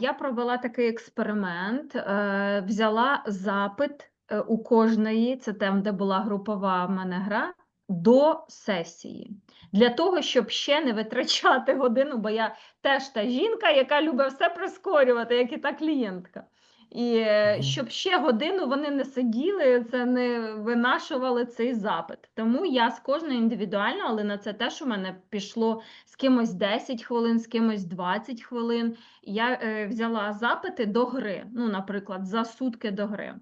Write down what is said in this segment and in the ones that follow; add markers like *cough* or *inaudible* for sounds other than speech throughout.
Я провела такий експеримент, е, взяла запит, е, у кожної, це там, де була групова в мене гра, до сесії. Для того, щоб ще не витрачати *laughs* годину, бо я теж та жінка, яка любить все прискорювати, як і та клієнтка. І е, щоб ще годину вони не сиділи, це не винашували цей запит. Тому я з кожною індивідуально, але на це теж у мене пішло з кимось 10 хвилин, з кимось 20 хвилин. Я е, взяла запити до гри, ну, наприклад, за сутки до гри.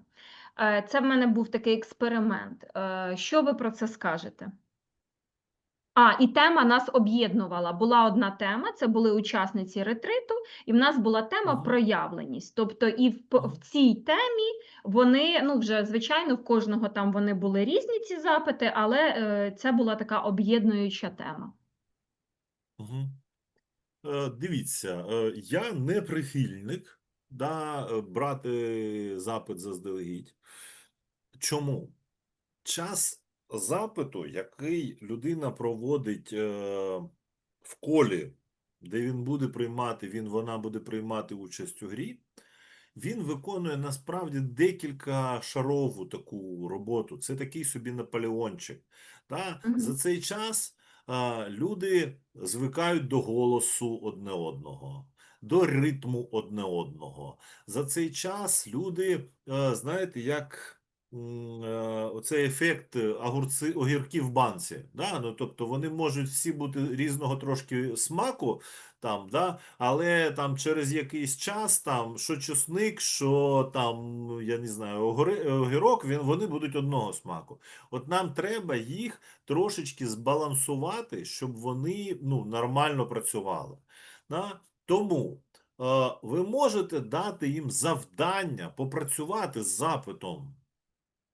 Е, це в мене був такий експеримент. Е, що ви про це скажете? А, і тема нас об'єднувала. Була одна тема, це були учасниці ретриту, і в нас була тема проявленість. Тобто, і в, в цій темі вони, ну вже звичайно, в кожного там вони були різні ці запити, але е, це була така об'єднуюча тема. Мгм. Е, Дивіться, е, я не прихильник да, е, брати запит заздалегідь. Чому? Час запиту, який людина проводить е, в колі, де він буде приймати, він, вона буде приймати участь у грі, він виконує насправді декілька шарову таку роботу. Це такий собі Наполеончик. Та? Мгм. За цей час а, люди звикають до голосу одне одного, до ритму одне одного. За цей час люди, е, знаєте, як оцей ефект е, огурці, огірків в банці. Да? Ну, тобто вони можуть всі бути різного трошки смаку, там, да? але там через якийсь час, там, що чесник, що там, я не знаю, огірок, він, вони будуть одного смаку. От нам треба їх трошечки збалансувати, щоб вони ну, нормально працювали. Да? Тому е, ви можете дати їм завдання попрацювати з запитом.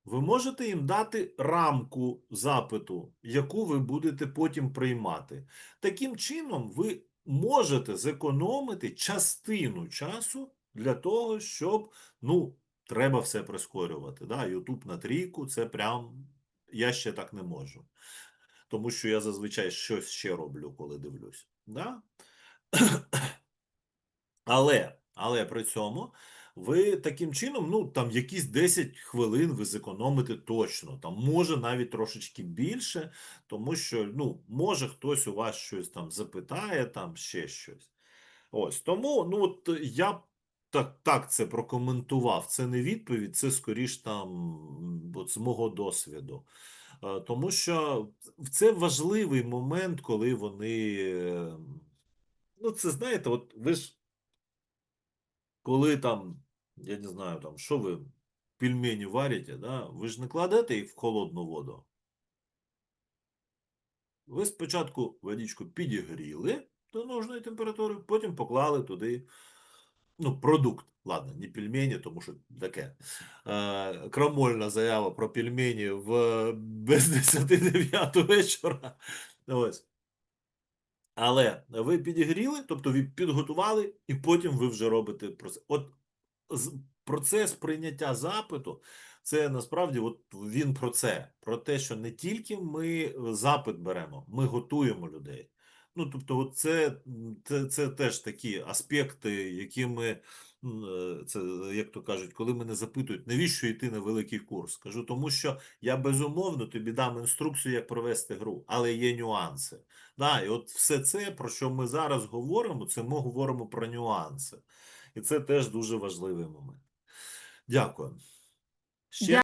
Ви можете їм дати рамку запиту, яку ви будете потім приймати. Таким чином, ви можете зекономити частину часу для того, щоб, ну, треба все прискорювати. Да? YouTube на трійку це прям, я ще так не можу. Тому що я зазвичай щось ще роблю, коли дивлюсь. Да? *clears throat* Але, але при цьому ви таким чином, ну там якісь 10 хвилин ви зекономите точно. Там може навіть трошечки більше, тому що ну, може хтось у вас щось там запитає, там ще щось. Ось тому, ну от я так, так це прокоментував. Це не відповідь, це скоріш там от з мого досвіду. Е, Тому що це важливий момент, коли вони. е, Ну, це знаєте, от ви ж коли там, я не знаю, там, що ви пельмені варите, да? ви ж не кладете їх в холодну воду. Ви спочатку водичку підігріли до нужної температури, потім поклали туди ну, продукт. Ладно, не пельмені, тому що таке е, крамольна заява про пельмені в без 10 вечора. Ось. Але ви підігріли, тобто ви підготували, і потім ви вже робите процес. От процес прийняття запиту, це насправді от він про це. Про те, що не тільки ми е, запит беремо, ми готуємо людей. Ну, тобто, от це, це, це теж такі аспекти, які ми, це, як то кажуть, коли мене запитують, навіщо йти на великий курс? Кажу, тому що я безумовно тобі дам інструкцію, як провести гру, але є нюанси. Да, і от все це, про що ми зараз говоримо, це ми говоримо про нюанси. І це теж дуже важливий момент. Дякую. Ще